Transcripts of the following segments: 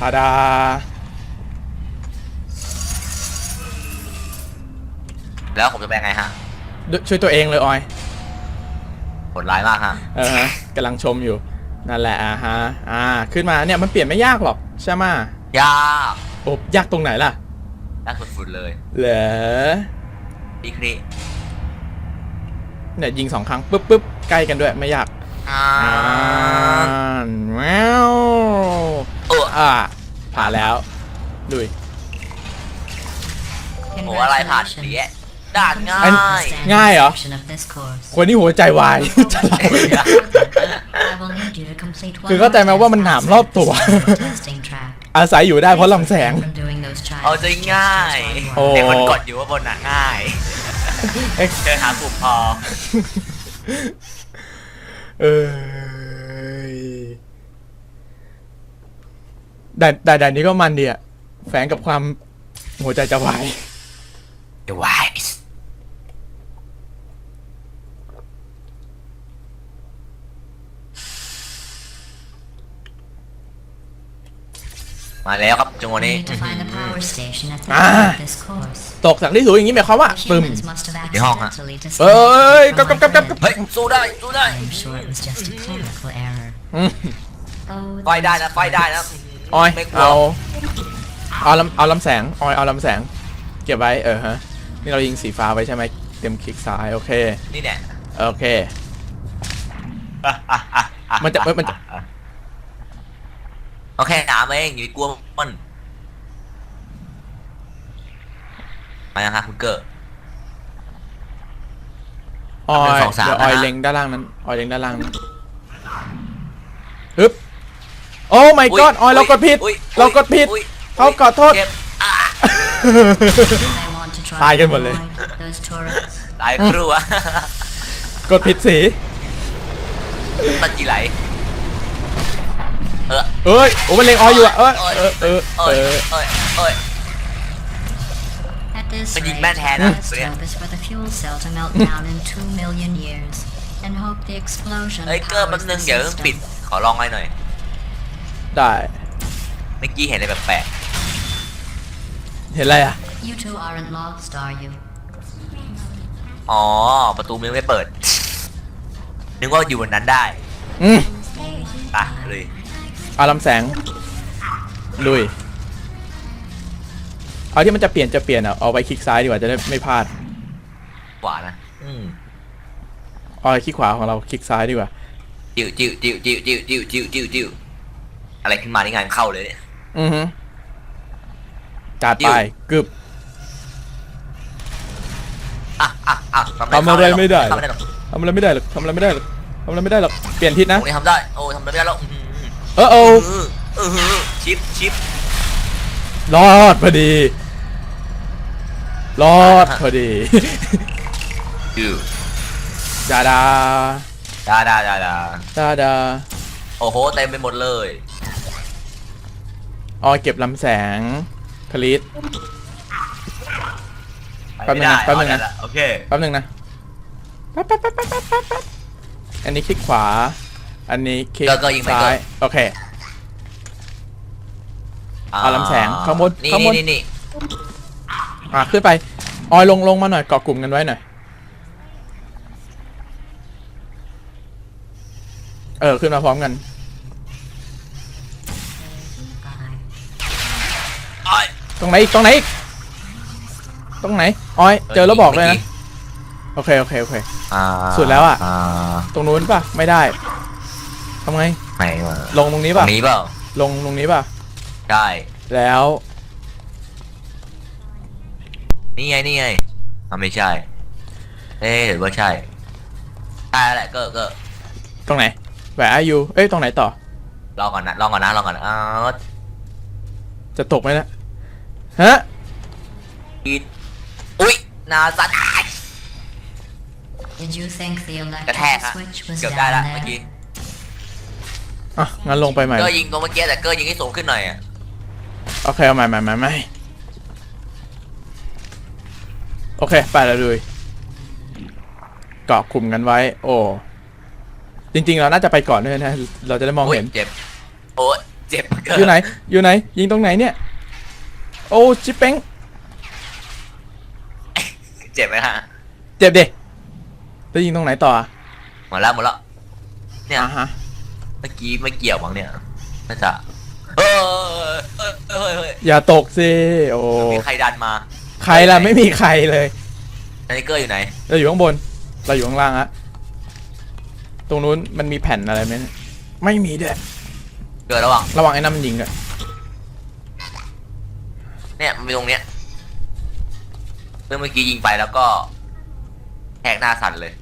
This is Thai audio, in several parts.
ทาดา แล้วผมจะไปยังไงฮะดช่วยตัวเองเลยออยผลร้ายมากฮะเออฮะกำลังชมอยู่ นั่นแหละอ่าฮะอ่า ขึ้นมาเนี่ยมันเปลี่ยนไม่ยากหรอกใช่ไหมะยากโอ้ยากตรงไหนล่ะ ยากสุดๆเลยเหรอดีครีเนี่ยยิงสองครั้งปุ๊บปุ๊บใกล้กันด้วยไม่ยากอ่าอ่าแววเอออ่า ผ่านแล้วดุยโอ้อะไรผ่านเสียด่านง่าอันยง่ายเหรอ คนที่หัวใจวายจะเล่าคือเข้าใจไหมว่ามันหนามรอบตัว อาศัยอยู่ได้เพราะลำแสง เอาใจง่ายโอ้แต่คนกดอยู่ว่าบนน่ะง่ายเอ๊ะเจอหากลุ่มพอ เอ้ย แต่แต่แต่นี้ก็มันดีอะแฝงกับความหัวใจจะวายเดี๋ยวไว้มาแล้วครับจังหวะนี้อ่าตกจากที่สูงอย่างนี้หมายความว่าปึ้มในห้องฮะเอ้ยกับกับกับกับกับเฮ้ยสู้ได้สู้ได้ I'm sure it was just a clerical error. อืม Oh, ไฟได้นะไฟได้นะ ออยไม่กลัว เอาเอาลำเอาลำแสงออยเอาลำแสง เก็บไว้เออฮะนี่เรายิงสีฟ้าไว้ใช่ไหมเตรียมคลิกซ้ายโอเคนี่แน่โอเค มันจะมันจะโอเคหนามเองอย่าไปกลัวมันมายังฮะคุณเกอร์ ออยหนึ่งสองสามเดี๋ยวออยนะฮะเล็งด้านล่างนั้นออยเล็งด้านล่างนั้นฮึบ โอ้ my god ออยเรากดผิดอุ๊ยเรากดผิดอุ๊ยเขาขอโทษเจ็บอะ I want to try ตายกันหมดเลย to avoid those turrets. ตายครัวกดผิดสีตันจีไหลเออเอ้ย โอ้มันเล็งออยอยู่อะเออโอ้ยเออเออโอ้เอยอโอ้ยโอ้ย At this Mình nhìn rate, man hè đó, let's tụi em. hope is for the fuel cell to melt down in two million years, and hope the explosion เอ้ยเกอร์แป๊บ powers นึ the งเดี๋ยวต้องปิด system. ขอลองไว้หน่อย ได้ เมื่อกี้เห็นอะไรแปลกเห็นอะไรอะ You two aren't lost, are you? ๆอ๋อ ประตูมันยังไม่เปิด นึกว่าอยู่บนนั้นได้อืมไปเลยเอาลำแสง ลุย เอาที่มันจะเปลี่ยนจะเปลี่ยนอะ เอาไปคลิกซ้ายดีกว่าจะได้ไม่พลาด ขวานะอืมเอาไปคลิกขวาของเราคลิกซ้ายดีกว่า จิ้วจิ้วจิ้วจิ้วจิ้วจิ้วจิ้วจิ้วจิ้ว อะไรขึ้นมานี่งานเข้าเลยเนี่ย อือฮึจัดจิ้ไปวกึบ อะอะอะทำอะไรไม่ได้ ทำอะไรหรอกทำอะไรไม่ได้หรอกทำอะไรไม่ได้หรอกทำอะไรไม่ได้หรอกเปลี่ยนทิศตรนะงนี้ทำได้ โอ้ทำอะไรไม่ได้แล้วอื้อหือเออโอเออเออหือชิปชิปรอดพอดี รอดพอดีจิ้วดาดาดาดาดาดาดาดาโอ้โหเต็มไปหมดเลย ออยเก็บลำแสงคลิสแป๊บนึงนะไปแป๊บนึไม่งได้นะอ๋อได้ละโอเค แป๊บหนึงนะแป๊บแป๊บแป๊บแป๊บแป๊บแป๊บแป๊บอันนี้คลิกขวา อันนี้คลิกก็ก็ยิงไปซ้าย ก็ โอเค เอาลำแสงข้างบนนี่ข้างบน นี่นี่อะขึ้นไป ออยลงลงมาหน่อยเกาะกลุ่มกันไว้หน่อย เออ ขึ้นมาพร้อมกัน รงไหนอีกตรงไหนอีกตรงไหนออยเจอแล้วบอกเลยนะโอเคโอเคโอเค อ่าสุดแล้วอะอ่าตรงนู้นป่ะไม่ได้ทำไงไหนวะลงตรงนี้ตรป่ะงนี้เปล่าลงตรงนี้ป่ะใช่แล้ว นี่ไงนี่ไงอ่าไม่ใช่ เอ๊ะหรือว่าใช่ใช่แล้วแหละก็ก็ตรงไหนแหวอายูเอ้ยตรงไหนต่อ ลองก่อนนะลองก่อนนะลองก่อนนะอ้าวจะตกไหมนะ ฮะอีดอุ้ยนาซัด Did you think the กระแทก electrical ฮะ switch was เกือบได้ down ละเมื่อกี้ there? อะงั้นลงไปใหม่ เกอร์ยิงตรงเมื่อกี้แต่เกอร์ยิงให้สูงขึ้นหน่อยอะโอเค เอาใหม่ใหม่ใหม่ใหม่โอเค ไปแล้วเลยเกาะกลุ่มกันไว้ โอ้ จริง ๆ เราน่าจะไปก่อนด้วยนะ เราจะได้มองโอ้ยเห็นเจ็บ โอ้ยเจ็บเกิดอยู่ไหน อยู่ไหน ยิงตรงไหนเนี่ย โอ้ชิปเป้งเจ็บไหมฮะเจ็บดิแล้วยิงตรงไหนต่ออะหมดแล้วหมดแล้วเนี่ยอ่าฮะเมื่อกี้ไม่เกี่ยวมั้งเนี่ยน่าจะเออเออเออเออเอออย่าตกสิโอ้มีใครดันมาใครล่ะไม่มีใครเลยนาฬิเกอร์อยู่ไหนเราอยู่ข้างบน เราอยู่ข้างล่างอะตรงนู้นมันมีแผ่นอะไรไหมเนี่ยไม่มีด้วยเกิดระหว่างระวังไอ้น้ำมันยิงด้วย เนี่ยมันมีตรงเนี้ยเมื่อเมื่อกี้ยิงไปแล้วก็แหกหน้าสั่นเลย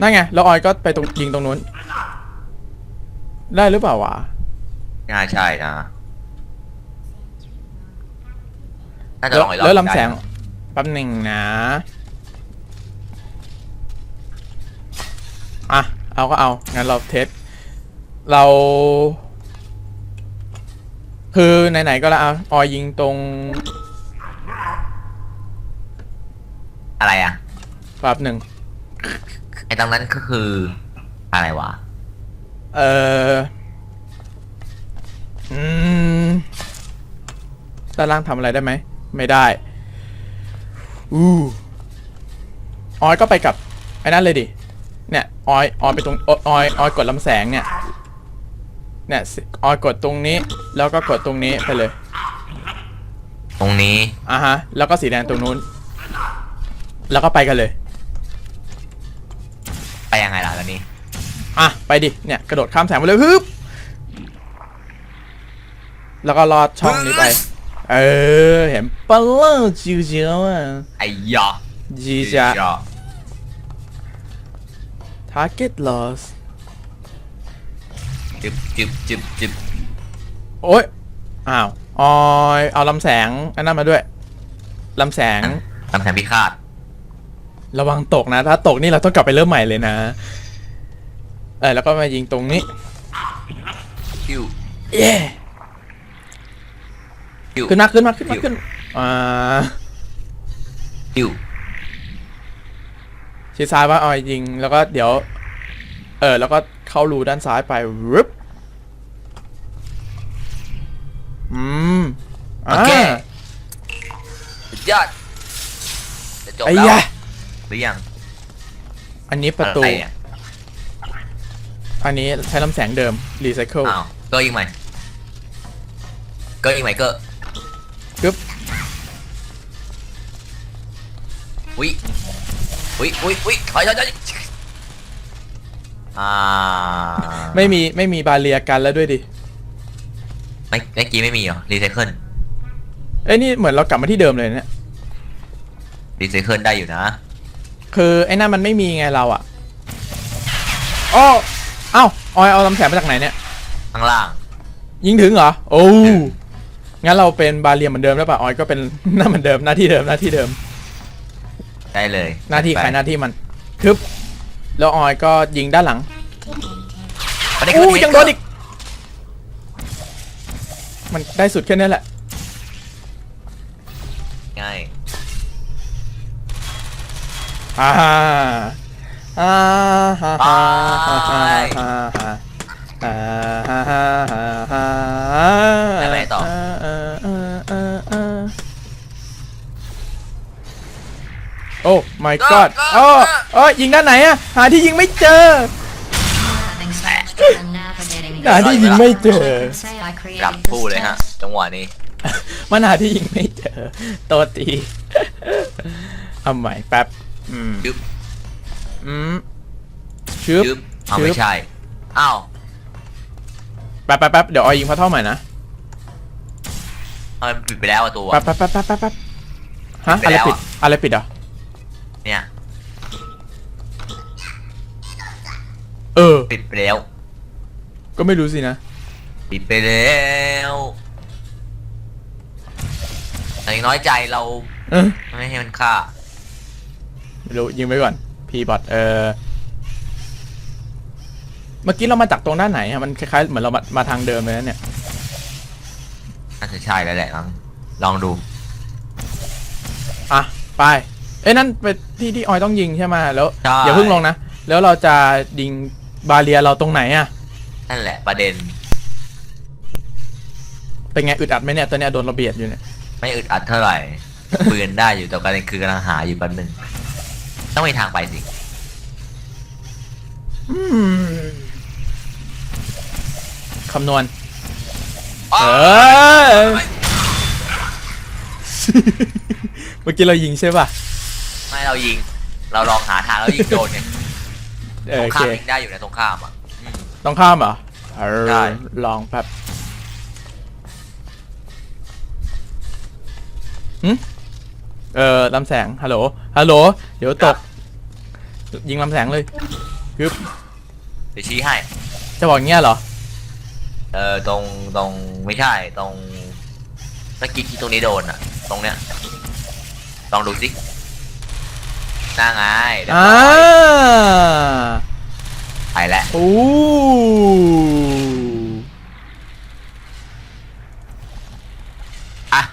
นั่นไง แล้วออยก็ไปตรงยิงตรงนู้น ได้หรือเปล่าวะ น่าใช่นะน่าจะแล้ลวองอีกรอบแล้วลำแสงได้นะแป๊บหนึ่งนะ อะ เอาก็เอา งั้นเราเทส เรา คือไหนๆก็แล้วเอาออยยิงตรงอะไรอะ แป๊บหนึ่ง ไอ้ตรงนั้นก็คือ อะไรวะ เอออืมด้านล่างทำอะไรได้ไหม ไม่ได้ อู้ออยก็ไปกับไอ้นั่นเลยดิ เนี่ย ออย ออยไปตรง ออย ออยกดลำแสงเนี่ย เนี่ยสิออยกดตรงนี้ แล้วก็กดตรงนี้ไปเลย ตรงนี้ อะฮะ แล้วก็สีแดงตรงนู้น แล้วก็ไปกันเลย ไปยังไงล่ะตอนนี้ อะ ไปดิ เนี่ย กระโดดข้ามแสงไปเลยฮึบแล้วก็ลอดช่องนี้ไป เออ เห็นปะล่ะจิวจิวอะไอ้ยอจีจะ target loss จึบจึบจึบจึบโอ๊ยอ้าวออยเอาลำแสงอันนั้นมาด้วยลำแสงลำแสงพิฆาตระวังตกนะ ถ้าตกนี่เราต้องกลับไปเริ่มใหม่เลยนะ เออแล้วก็มายิงตรงนี้คิวเย้คิวขึ้นมาขึ้นมาขึ้นมาขึ้นอ่าคิวชิดซ้ายว่าออยยิงแล้วก็เดี๋ยว เออแล้วก็เข้ารูด้านซ้ายไปรึบ โอเคาสุดยอดจะจบไอ้แล้วยะหรือยัง อันนี้ประตูอไเนี่ยอันนี้ใช้ลำแสงเดิม รีไซเคิลอ้าวเก็ยิงใหม่เก็ยิงใหม่เก็กึ๊บอุ้ยอุ้ยอุ้ยอุ้ยถอยถอยถอยอ่าไม่มีไม่มีบาเรียกันแล้วด้วยดิ ไม่เมื่อกี้ไม่มีเหรอรีไซเคิล เอ้ยนี่เหมือนเรากลับมาที่เดิมเลยเนี่ย รีไซเคิลได้อยู่นะ คือไอ้นั่นมันไม่มีไงเราอะอ้อเอ้าออยเอาลำแสงมาจากไหนเนี่ย ข้างล่าง ยิงถึงเหรอ โอ้ งั้นเราเป็นบาเรียเหมือนเดิมแล้วป่ะ ออยก็เป็นหน้าเหมือนเดิมหน้าที่เดิมหน้าที่เดิม ได้เลยหน้าที่ไปใครหน้าที่มันทึบแล้วออยก็ยิงด้านหลังไม่ได้อู้ขึ้นยังโดนอีก มันได้สุดแค่นี้แหละ ง่ายอ่าอ่าฮ่าฮ่าฮ่าฮ่าฮ่าฮ่าอ่าฮ่าฮ่าฮ่าฮ่าได้ไหมต่อาาอ่าอ่าอ่าโอ้ my god โอ้โอ้ยิงด้านไหนอะหาที่ยิงไม่เจอ Having such trouble navigating หา these ที่ยิงไม่เจอ I can say I กลับ created คู่เลย this ฮะ test. จังหวะนี้ มันหาที่ยิงไม่เจอโตวตีเอาใหม่แป๊บอืมยึบอืมชึบยึบเอาชึไม่บใช่อ้าวแป๊บแป๊บแป๊บเดี๋ยวออยยิงพระเท่าใหม่นะทำไมมันปิดไปแล้วอะตัวแป๊บแป๊บแป๊บแป๊บแป๊บแป๊บฮะปิดอะไรไปแล้วปิดอะอะไรปิดอะเนี่ยเออปิดไปแล้ว ก็ไม่รู้สินะ ปิดไปแล้ว แต่อย่างน้อยใจเราเออไม่ให้มันฆ่า ไม่รู้ยิงไปก่อน พีบอทเออเมื่อกี้เรามาจากตรงด้านไหนอะมันคล้ายๆเหมือนเรามามาทางเดิมเลยนะเนี่ยน่าจะใช่แล้วแหละลองลองดู อะไปเอ้ยนั่นเป็นที่ที่ออยต้องยิงใช่ไหมแล้วใช่ อย่าเพิ่งลงนะแล้วเราจะยิงบาเรียเราตรงไหนอะนั่นแหละประเด็นเป็นไงอึดอัดไหมเนี่ยตอนเนี้ยโดนระเบียดอยู่เนี่ย ไม่อึดอัดเท่าไหร่ปืนได้อยู่แต่ประเด็นคือกำลังหาอยู่แป๊บหนึงต้องมีทางไปสิอืมคำนวณอ้าเออ เมื่อกี้เรายิงใช่ป่ะ ไม่เรายิง เราลองหาทางแล้วยิงโดนไงเอตอรงโอข้าเค มยิงได้อยู่นะตรงข้ามอะอืม ต้องข้ามเหรอเออใช่ลองแป๊บ หึเออลำแสง ฮัลโหล ฮัลโหล เดี๋ยวตก ยิงลำแสงเลยปึ๊บเดี๋ยวชี้ให้ จะบอกอย่างเงี้ยเหรอ เออตรงตรงไม่ใช่ตรงตะกี้ที่ตรงนี้โดนอะ ตรงเนี้ยลองดูสิน่าไงเรียบอ่าร้อยไปแล้ว โอ้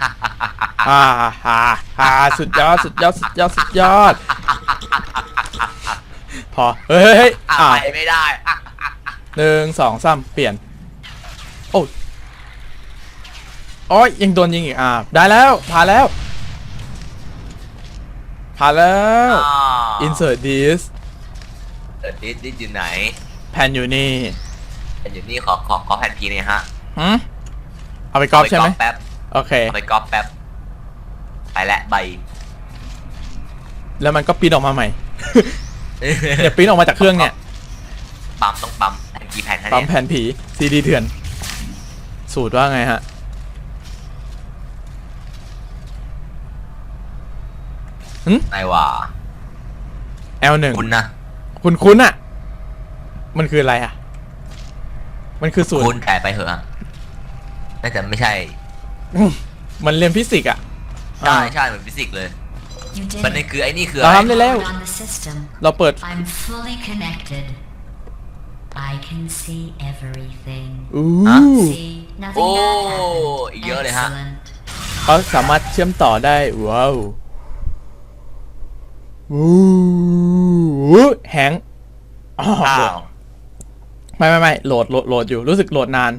อะฮ่าฮ่าฮ่าฮ่าฮ่าฮ่าฮ่าสุดยอด สุดยอด สุดยอด สุดยอด พอ เฮ้ยเฮ้ยเฮ้ยอะอ่าไปไม่ได้อะหนึ่งสองสามเปลี่ยน โอ้ยโอ้ยยังโดนยิงอีก อ่า ได้แล้ว ผ่านแล้ว ผ่านแล้วอ่า insert this เออดิสดิสอยู่ไหน แผ่นอยู่นี่แต่อยู่นี่ขอขอขอแผ่นพีหน่อยฮะหืมเอาไปก๊อปใช่ไหมเาปแป๊บ โอเค เอาไปก๊อปแป๊บ ไปแล้วใบแล้วมันก็ปริ้นออกมาใหม่เนี่ยปริ้นออกมาจากเครื่องเนี่ย ปั๊มต้องปั๊มแผ่นกี่แผ่นฮะปั๊มเนี่ยแผ่นผีซีดีเถื่อน สูตรว่าไงฮะหืมนายว่า L1 คุณนะ คุณคุ้นๆอะมันคืออะไรอะมันคือสูตร คุณแต่ไปเหอะน่าจะไม่ใช่ มันเรียนฟิสิกส์อะใช่ใช่เหมือนฟิสิกส์เลย You did มันนี่ it. คือไอ้นี่คือเราอะไรทำได้แล้ว On the system. เราเปิด I'm fully connected. I can see everything. อู้ See, nothing โอ้ bad อีก happened. เยอะเลยฮะ Excellent. เขาสามารถเชื่อมต่อได้ ว้าววู้แฮงค์อ๋ออ้าโหลดวไม่ไม่ไม่โหลดโหลดโหลดอยู่รู้สึกโหลดนาน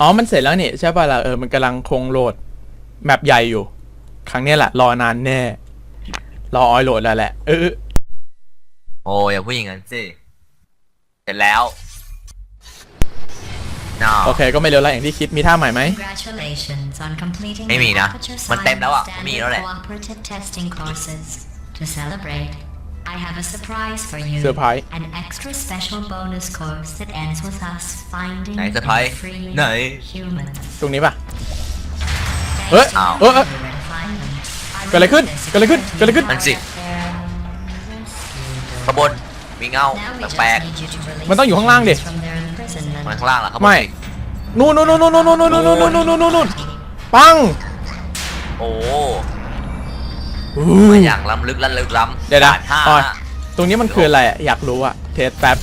อ๋อ มันเสร็จแล้วนี่ใช่ป่ะล่ะ เออ มันกำลังคงโหลด แมปใหญ่อยู่ ครั้งเนี้ยแหละ รอนานแน่ รอออยโหลดแล้วแหละ เออเออโอ้อย่าพูดอย่างนั้นสิ เสร็จแล้วน่าโอเค ก็ไม่เร็วแล้วอย่างที่คิด มีท่าใหม่ไหม Congratulations on completing ไม่มี the นะ Aperture มันเต็มแล้วอะ Science มีแล้วแหละ Standard Cooperative Testing courses. To celebrate, I have a surprise for you. Surprise? An extra special bonus course that ends with us finding ไหน and เซอร์ไพรส์ freeing ไหน humans. ตรงนี้ป่ะ Thanks Ơ, to ảo. you, ơ, ơ. we were to find them. I เกิดอะไรขึ้น remember this เกิดอะไรขึ้นเกิดอะไรขึ้น นั่นสิ Now ขางบวนมีเงา we just แปลก need you to release มันต้องอยู่ข้างล่างดิ humans from their imprisonment. ๆมันข้างล่างเหรอข้างบนไม่สินู่นนู่นนู่นนู่นนู่นนู่นนู่นนู่นนู่นนู่นนู่นปังโอ้ อู้มาอย่างล้ำลึกและลึกล้ำเดี๋ยวนะด่านห้าออยตรงนี้มันคืออะไรอะอยากรู้อะเทสแป๊บ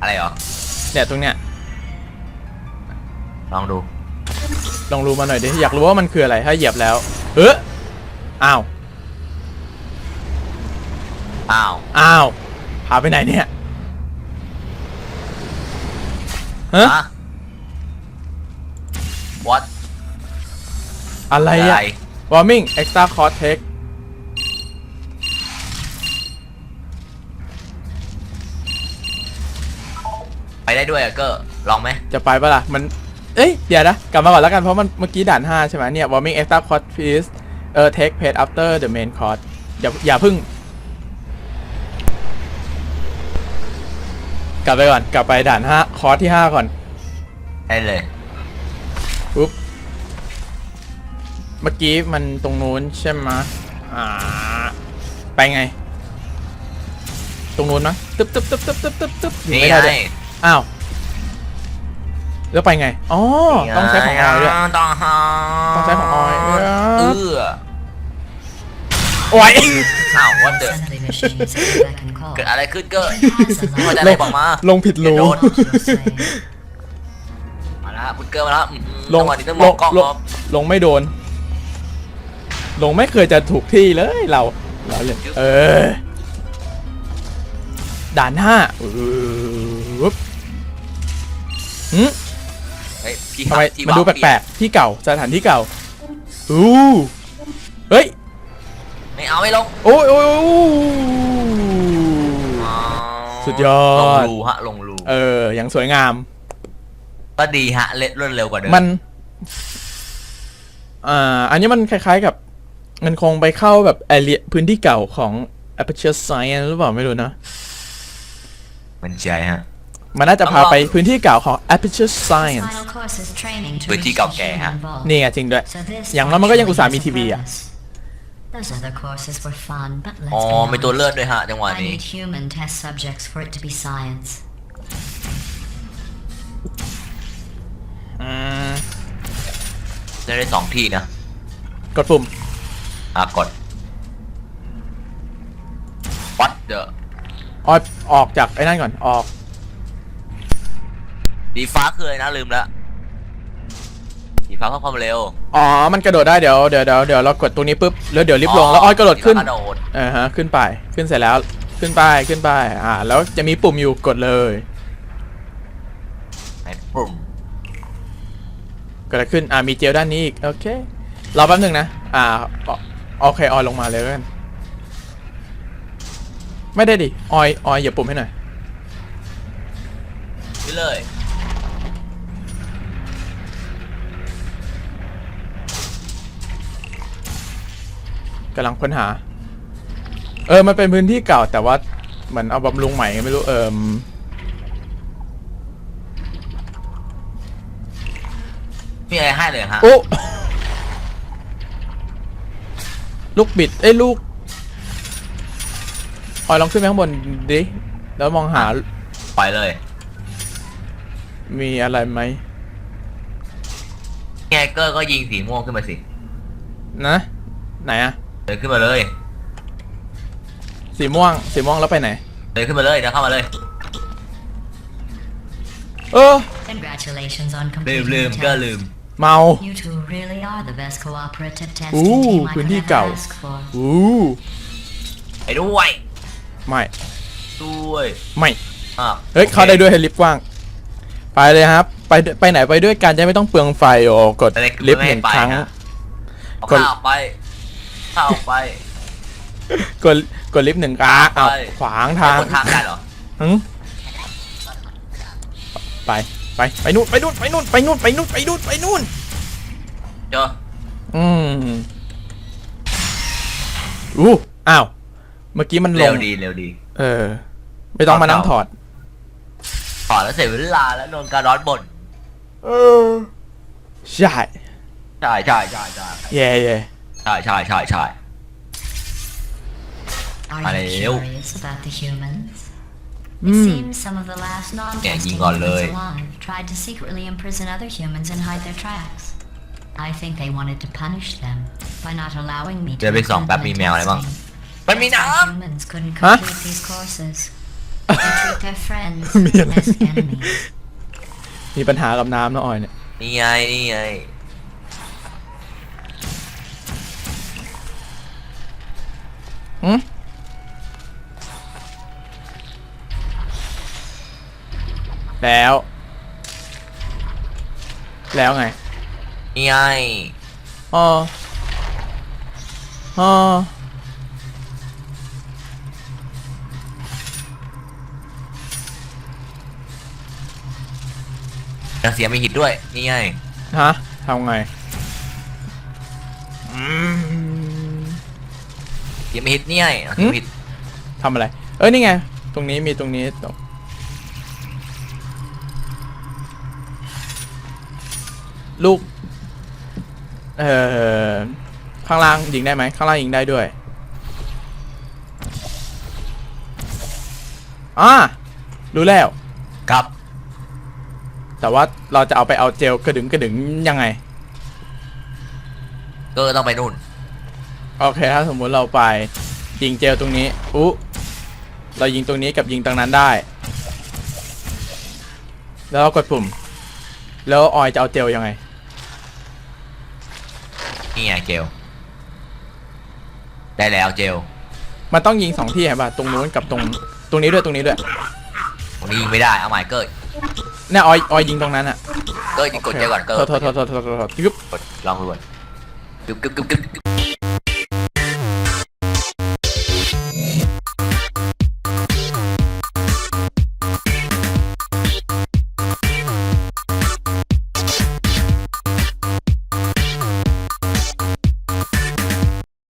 อะไรเหรอเนี่ยตรงเนี้ยลองดูลองรู้มาหน่อยดิอยากรู้ว่ามันคืออะไรถ้าเหยียบแล้วเอออ้าวอ้าวอ้าวพาไปไหนเนี่ยฮะฮะ what อะไรอะอะไร warming extra cost take ไปได้ด้วยอะเกอร์ลองไหมจะไปปะล่ะ มัน เอ้ย เดี๋ยวนะ กลับมาก่อนแล้วกัน เพราะมันเมื่อกี้ด่าน 5 ใช่ไหมเนี่ย warming extra cost please เออ take paid after the main course อย่าอย่าเพึ่ง กลับไปก่อน กลับไปด่าน 5 คอร์สที่ 5 ก่อน ได้เลย ปุ๊บ เมื่อกี้มันตรงนู้นใช่ไหมะอ่า ไปไง ตรงนู้นมั้งตึ๊บตึ๊บตึ๊บตึ๊บตึ๊บตึ๊บตึ๊บอยู่นี่ไม่ไงได้ด้วย อ้าว แล้วไปไง อ๋อ ต้องใช้ของออยด้วย ต้องหาต้องใช้ของออยเออเออโอ้ย อ้าววันเดอ Assembly machines that can call. เกิดอะไรขึ้นเกอร์ Pass along. พอจะอะไรบอกมา ลงผิดรูเดี๋ยวโดน You'll say. มาแล้วคุณเกอร์มาแล้วอื้อหือลงจังหวะนี้ต้องลมองงกล้องลงครับลงไม่โดน ลงไม่เคยจะถูกที่เลยเรา เราเลยเออ ด่านห้าอุ๊ บหืมไฮ้ยพี่ทำไมที่มันดูบอกแปลกๆที่เก่าสถานที่เก่าอู้เฮ้ยไม่เอาไม่ลงโอ้ยโอ้ยโอ้ย อ๋อสุดยอด ลงรูฮะลงรูเอออย่างสวยงาม ก็ดีฮะเล่นรวดเร็วกว่าเดิมมัน อ่า อันนี้มันคล้าย ๆกับ มันคงไปเข้าแบบแอเรียพื้นที่เก่าของ Aperture Science หรือเปล่าไม่รู้นะ มันใช่ฮะ มันน่าจะพาไปพื้นที่เก่าของ Aperture Science Final course is training to พื้นที่ reach เก่า the แก่ human ฮะ vault. นี่ไงจริงด้วย So this อย่างน้อยมันก็ยังอุตส่าห์มี actually ทีวี has a อะ purpose. Those other courses were fun, but let's อ๋อ be มีตัว honest. เลือดด้วยฮะ จังหวะ I นี้ need human test subjects for it to be science. อืมเล่นได้สองที่นะ กดปุ่ม อะ กด What the ออกออกจากไอ้นั่นก่อน ออก สีฟ้าคืออะไรนะลืมแล้วสีฟ้าเพิ่มความเร็วอ๋อ มันกระโดดได้เดี๋ยวเดี๋ยวเดี๋ยวเดี๋ยวเรากดตรงนี้ปุ๊บแล้วเดี๋ยวลิฟต์ลงแล้วออยกระโดดขึ้นสีฟ้ากระโดดอ่าฮะขึ้นไปขึ้นเสร็จแล้วขึ้นไปขึ้นไปอ่าแล้วจะมีปุ่มอยู่กดเลยไหนปุ่มเกิดอะไรขึ้นอ่ามีเจลด้านนี้อีกโอเครอแป๊บหนึงนะอ่าโอโอเคออยลงมาเลยแล้วกันไม่ได้ดิออยออยอย่าปุ่มให้หน่อยนี่เลย กำลังค้นหา เออ มันเป็นพื้นที่เก่า แต่ว่าเหมือนเอาบำรุงใหม่ไม่รู้เอิมมีอะไรให้เลยฮะโอ้ลูกบิดเอ้ยลูกออยลองขึ้นไปข้างบนดิแล้วมองหาปล่อยเลยมีอะไรไหมไงเกอร์ก็ยิงสีม่วงขึ้นมาสิ นะ ไหนอะ เดินขึ้นมาเลยสีม่วง สีม่วงแล้วไปไหน เดินขึ้นมาเลยเดินเข้ามาเลย เออ Congratulations on ลืม completing ลืม the ก็ test. ลืม เมา You two really are the best cooperative testing Ooh, team I พื้น could ที่ ever เก่า ask for. อู้ไปด้วยไม่ด้วยไม่อะเฮ้ยโอคเข้าได้ด้วยให้ลิฟต์กว้าง ไปเลยครับ ไปไปไหนไปด้วยกันจะไม่ต้องเปลืองไฟโอ้กดแต่เด็กลิฟต์หนึ่งไม่ครั้งไปฮะเอากด ข้าวไป ข้าวไปกดกดลิฟต์หนึ่งครั้งอ้าวไปขวางทางบนทางได้เหรอหึไปไปไปนู่นไปนู่นไปนู่นไปนู่นไปนู่นไปนู่นไปนู่นเจออืมอู้อ้าวเมื่อกี้มันลเร็วงดีเร็วดีเออ ไม่ต้องมานั่งถอด ถอดแล้วเสียเวลาแล้วโดนการร้อนบ่นเออใช่ใช่ใช่ใช่ใช่เย่เย่ใช่ใช่ใช่ใช่ Are Hello. you curious about the humans? It Mm. seems some of the last non-testingยิงก่อนเลย humans alive tried to secretly imprison other humans and hide their tracks. I think they wanted to punish them by not allowing me to เดี๋ยวไปส่อง include แป๊บ them มี in แมวอะไรบ้าง testing. มันมีน้ Some humans couldn't Huh? complete these courses. They treat their friends Me and as me. enemies. มีปัญหากับน้ำนะออยเนี่ย ำนี่ไงนี่ไง หืมแล้ว แล้วไงนี่ไงอ๋ออ๋อยังเสียไม่หิดด้วย นี่ไงฮะทำไง เสียไม่หิดนี่ไงเสียไม่หิดทำอะไร เอ้ยนี่ไง ตรงนี้มีตรงนี้ตรงลูก เอ่อ ข้างล่างยิงได้ไหม ข้างล่างยิงได้ด้วยอ่ารู้แล้วครับ แต่ว่าเราจะเอาไปเอาเจลกระดึงกระดึงยังไง ก็ต้องไปนู่น โอเคถ้าสมมุติเราไปยิงเจลตรงนี้อุ๊เรายิงตรงนี้กับยิงตรงนั้นได้ แล้วเรากดปุ่ม แล้วออยจะเอาเจลยังไง นี่ไงเจลได้แล้วเจลมันต้องยิงสองที่เห็นป่ะตรงนู้นกับตรงตรงนี้ด้วยตรงนี้ด้วยตรงนี้ยิงไม่ได้เอาใหม่เกิดเนี่ยออยออยยิงตรงนั้นอะเก็กดเจอก่อนเก็โทษโทษโทษโทษโทษโทษกึ๊บกดลองดูก่อนกึ๊บกึ๊บกึ๊บกึ๊บ